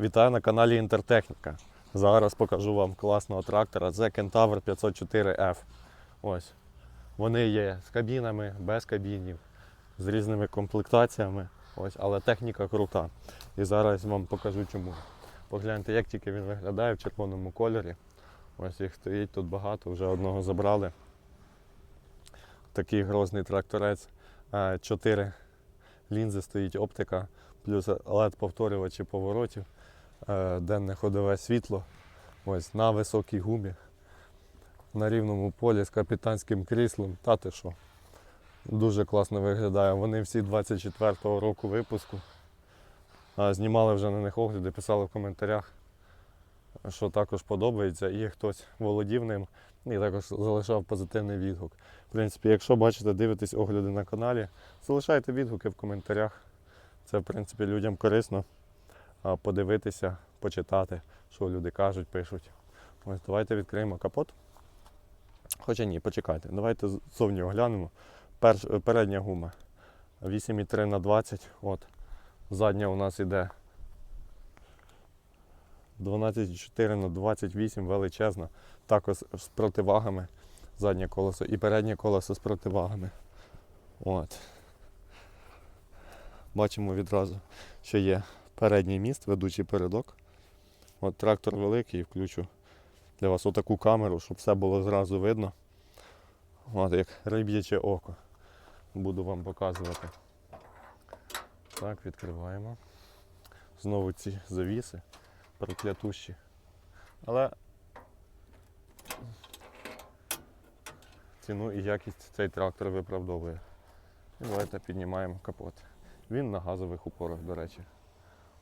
Вітаю на каналі Інтертехніка. Зараз покажу вам класного трактора The Kentaur 504F. Ось. Вони є з кабінами, без кабінів, з різними комплектаціями. Ось, але техніка крута. І зараз вам покажу чому. Погляньте, як тільки він виглядає в червоному кольорі. Ось їх стоїть тут багато, вже одного забрали. Такий грозний тракторець. Е, Чотири лінзи стоїть оптика, плюс led повторювачі поворотів, денне ходове світло. Ось на високій гумі, на рівному полі з капітанським кріслом. Та ти що? Дуже класно виглядає. Вони всі 24-го року випуску. Знімали вже на них огляди, писали в коментарях, що також подобається, і хтось володів ним і також залишав позитивний відгук. В принципі, якщо бачите, дивитесь огляди на каналі, залишайте відгуки в коментарях. Це, в принципі, людям корисно подивитися, почитати, що люди кажуть, пишуть. Ось давайте відкриємо капот. Хоча ні, почекайте. Давайте зовні оглянемо. Перш, передня гума 8,3 на 20. От. Задня у нас іде 12,4 на 28 величезна. Також з противагами заднє колесо і переднє колесо з противагами. От. Бачимо відразу, що є передній міст, ведучий передок. От трактор великий, включу для вас отаку камеру, щоб все було зразу видно. От як риб'яче око. Буду вам показувати. Так, відкриваємо. Знову ці завіси проклятущі. Але ціну і якість цей трактор виправдовує. І давайте піднімаємо капот. Він на газових упорах, до речі.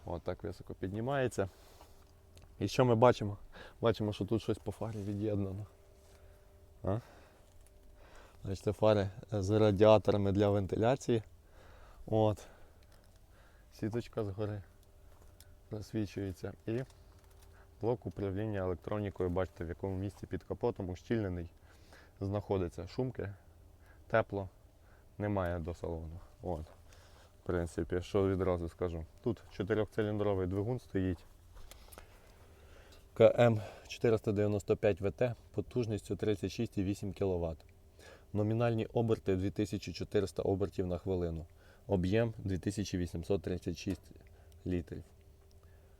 От так високо піднімається. І що ми бачимо? Бачимо, що тут щось по фарі від'єднано. Бачите, фари з радіаторами для вентиляції. От. Сіточка згори засвічується. І блок управління електронікою, бачите, в якому місці під капотом ущільнений знаходиться шумки, тепло, немає до салону. От. Принципі, що відразу скажу. Тут чотирьохциліндровий двигун стоїть. КМ 495 ВТ потужністю 36,8 кВт. Номінальні оберти 2400 обертів на хвилину. Об'єм 2836 літрів.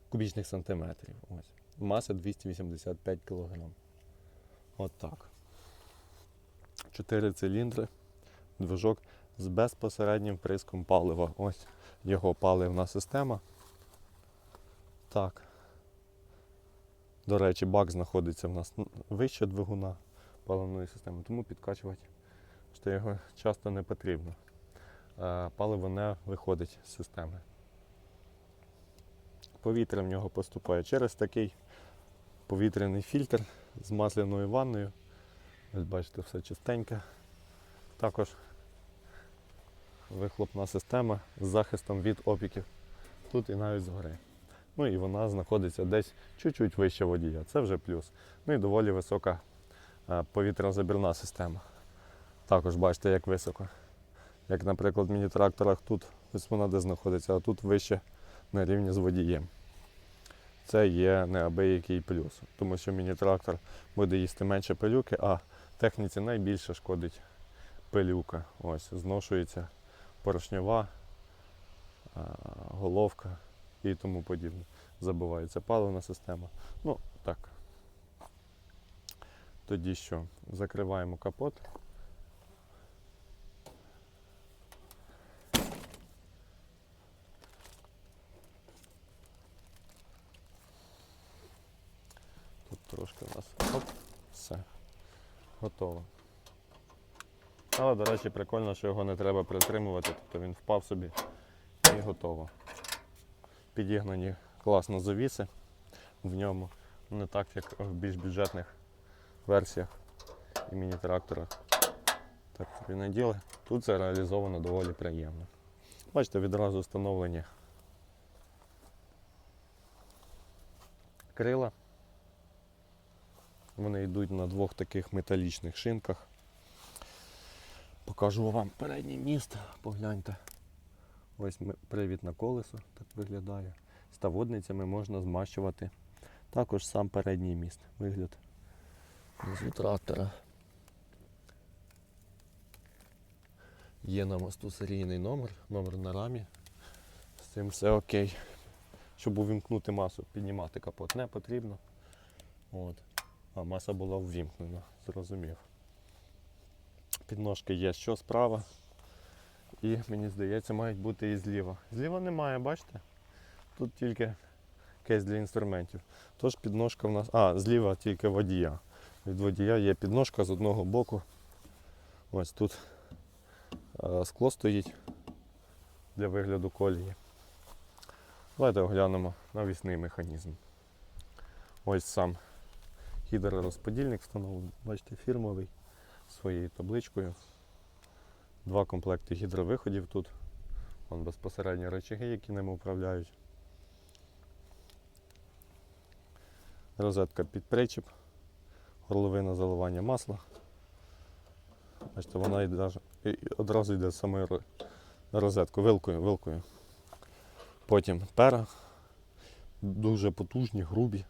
Кубічних сантиметрів. Ось. Маса 285 кг. От так. Чотири циліндри, движок з безпосереднім вприском палива. Ось його паливна система. Так. До речі, бак знаходиться в нас вище двигуна паливної системи, тому підкачувати що його часто не потрібно. Е, Паливо не виходить з системи. Повітря в нього поступає через такий повітряний фільтр з масляною ванною. Ось бачите, все чистеньке. Також вихлопна система з захистом від опіків. Тут і навіть згори. Ну і вона знаходиться десь чуть-чуть вище водія. Це вже плюс. Ну і доволі висока е, повітрязабірна система. Також бачите, як високо. Як, наприклад, в міні-тракторах тут ось вона де знаходиться, а тут вище на рівні з водієм. Це є неабиякий плюс, тому що міні-трактор буде їсти менше пилюки, а техніці найбільше шкодить пилюка. Ось, зношується поршньова, головка і тому подібне. Забувається паливна система. Ну, так. Тоді що? Закриваємо капот. Тут трошки у нас оп, все. Готово. Але, прикольно, що його не треба притримувати, тобто він впав собі і готово. Підігнані класно завіси в ньому. Не так, як в більш бюджетних версіях і міні-тракторах. Так собі наділи. Тут це реалізовано доволі приємно. Бачите, відразу встановлені крила. Вони йдуть на двох таких металічних шинках. Покажу вам передній міст, погляньте. Ось привід на колесо, так виглядає. ставодницями можна змащувати. Також сам передній міст. Вигляд з трактора. Є на мосту серійний номер, номер на рамі. З цим все окей. Щоб увімкнути масу, піднімати капот не потрібно. От. А маса була ввімкнена, зрозумів. Підножки є що справа. І мені здається, мають бути і зліва. Зліва немає, бачите? Тут тільки кейс для інструментів. Тож підножка в нас. А, зліва тільки водія. Від водія є підножка з одного боку. Ось тут е, скло стоїть для вигляду колії. Давайте оглянемо навісний механізм. Ось сам гідророзподільник встановлений, бачите, фірмовий своєю табличкою. Два комплекти гідровиходів тут. Вон безпосередньо речаги, які ними управляють. Розетка під причіп, горловина заливання масла. Бачите, вона йде, одразу йде з самої ро- розетку, вилкою, вилкою. Потім пера, дуже потужні, грубі,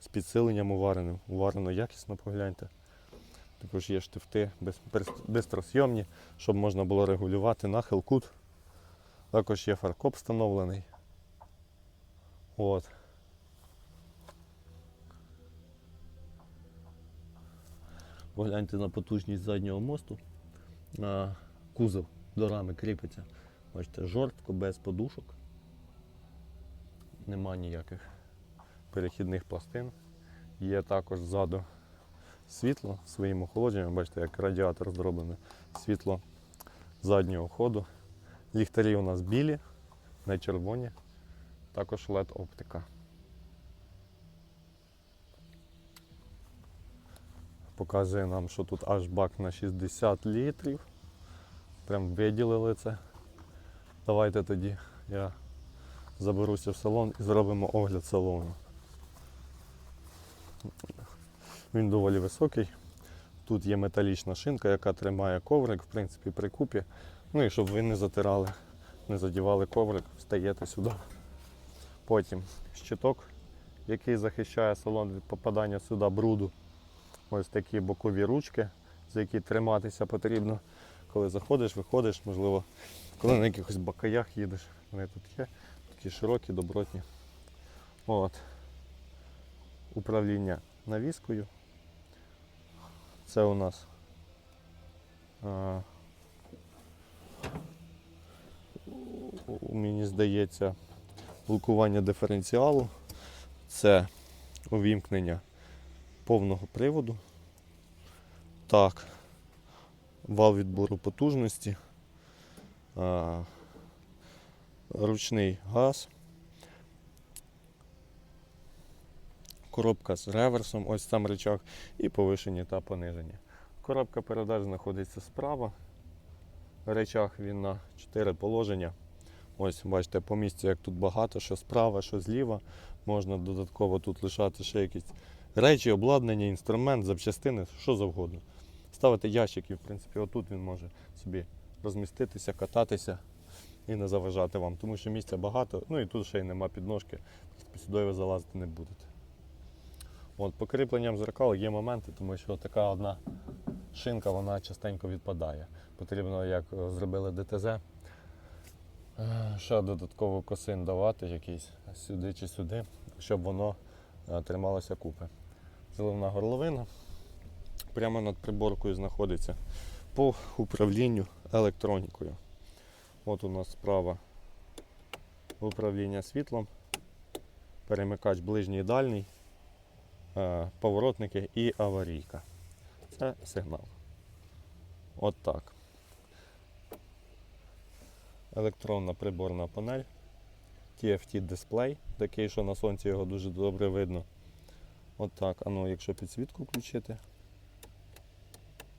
з підсиленням увареним. Уварено якісно, погляньте. Також є штифти бистросйомні, щоб можна було регулювати нахил кут. Також є фаркоп встановлений. От. Погляньте на потужність заднього мосту. Кузов до рами кріпиться. Бачите, жорстко, без подушок. Нема ніяких перехідних пластин. Є також ззаду світло своїм охолодженням. Бачите, як радіатор зроблений. Світло заднього ходу. Ліхтарі у нас білі, не червоні. Також LED оптика. Показує нам, що тут аж бак на 60 літрів. Прям виділили це. Давайте тоді я заберуся в салон і зробимо огляд салону. Він доволі високий. Тут є металічна шинка, яка тримає коврик, в принципі, при купі. Ну і щоб ви не затирали, не задівали коврик, встаєте сюди. Потім щиток, який захищає салон від попадання сюди бруду. Ось такі бокові ручки, за які триматися потрібно. Коли заходиш, виходиш, можливо, коли на якихось бакаях їдеш. Вони тут є, такі широкі, добротні. От. Управління навіскою. Це у нас а, мені здається блокування диференціалу. Це увімкнення повного приводу. Так, вал відбору потужності, а, ручний газ, коробка з реверсом, ось сам рычаг, і повишення та пониження. Коробка передач знаходиться справа. Речах він на 4 положення. Ось бачите, по місці, як тут багато, що справа, що зліва. Можна додатково тут лишати ще якісь речі, обладнання, інструмент, запчастини, що завгодно. Ставити ящик і, в принципі, отут він може собі розміститися, кататися і не заважати вам, тому що місця багато, ну і тут ще й нема підножки, сюди ви залазити не будете. От, по зеркал є моменти, тому що така одна шинка вона частенько відпадає. Потрібно, як е, зробили ДТЗ, е, ще додатково косин давати якийсь сюди чи сюди, щоб воно е, трималося купи. Зелена горловина прямо над приборкою знаходиться по управлінню електронікою. От у нас справа управління світлом, перемикач ближній і дальній, поворотники і аварійка. Це сигнал. От так. Електронна приборна панель. TFT дисплей, такий, що на сонці його дуже добре видно. От так. А ну, якщо підсвітку включити,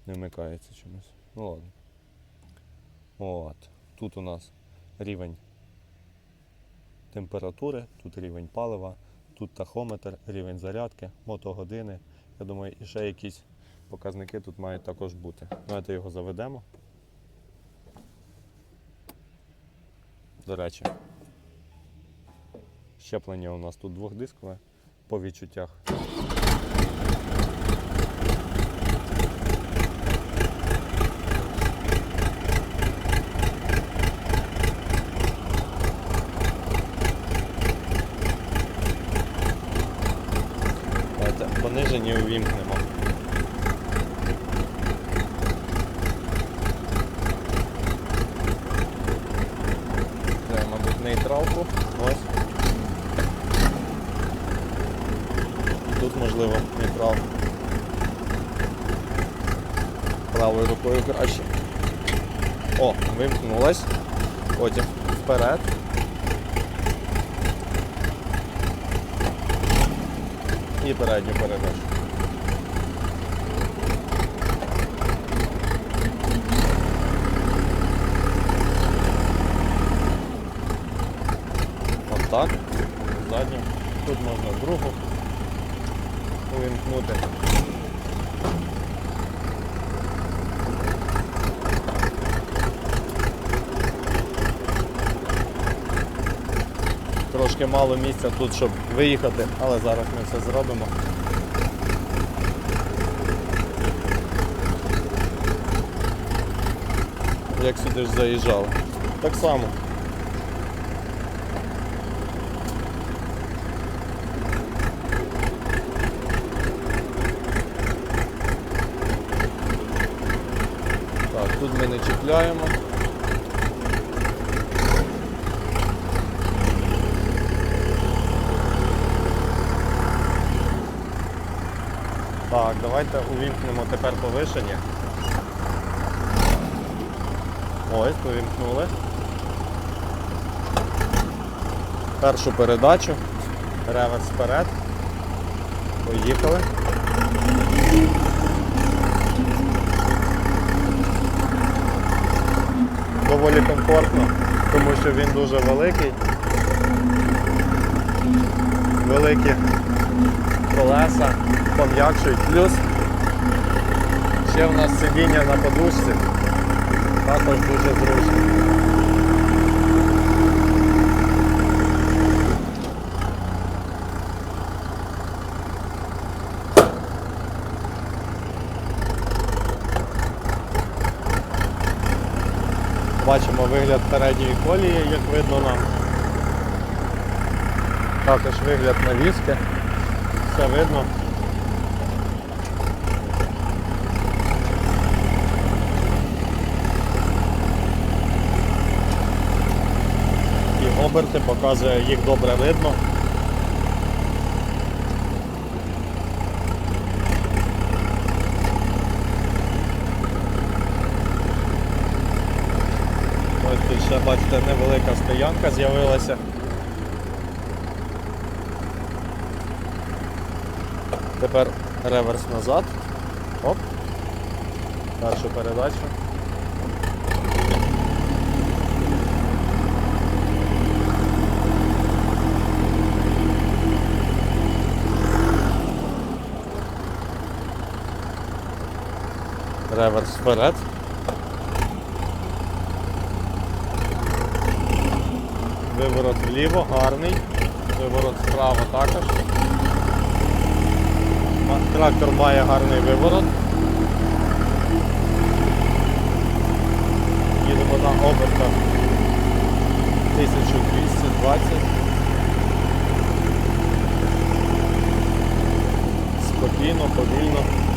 не вмикається чомусь. Ну ладно. От. Тут у нас рівень температури, тут рівень палива, тут тахометр, рівень зарядки, мотогодини. Я думаю, і ще якісь показники тут мають також бути. Давайте його заведемо. До речі, Щеплення у нас тут двохдискове по відчуттях. Давайте понижені увімкнемо. Це, мабуть, нейтралку. Ось. Тут можливо нейтрал. Правою рукою краще. О, вимкнулась. Потім вперед. І передню передачу. От так. Задню. Тут можна другу увімкнути. Трошки мало місця тут, щоб виїхати, але зараз ми все зробимо. Як сюди ж заїжджали. Так само. Так, тут ми не чіпляємо. Так, давайте увімкнемо тепер повишення. Ось, повімкнули. Першу передачу. Реверс вперед. Поїхали. Доволі комфортно, тому що він дуже великий. Великі колеса пом'якшують. Плюс ще в нас сидіння на подушці. Також дуже зручно. Бачимо вигляд передньої колії, як видно нам. Також вигляд навіски. Все видно. І оберти показує, їх добре видно. Ось тут ще бачите невелика стоянка з'явилася. Тепер реверс назад. Оп. Першу передачу. Реверс вперед. Виворот вліво, гарний. Виворот вправо також. Трактор має гарний виворот. Їдемо на обертах 1220. Спокійно, повільно.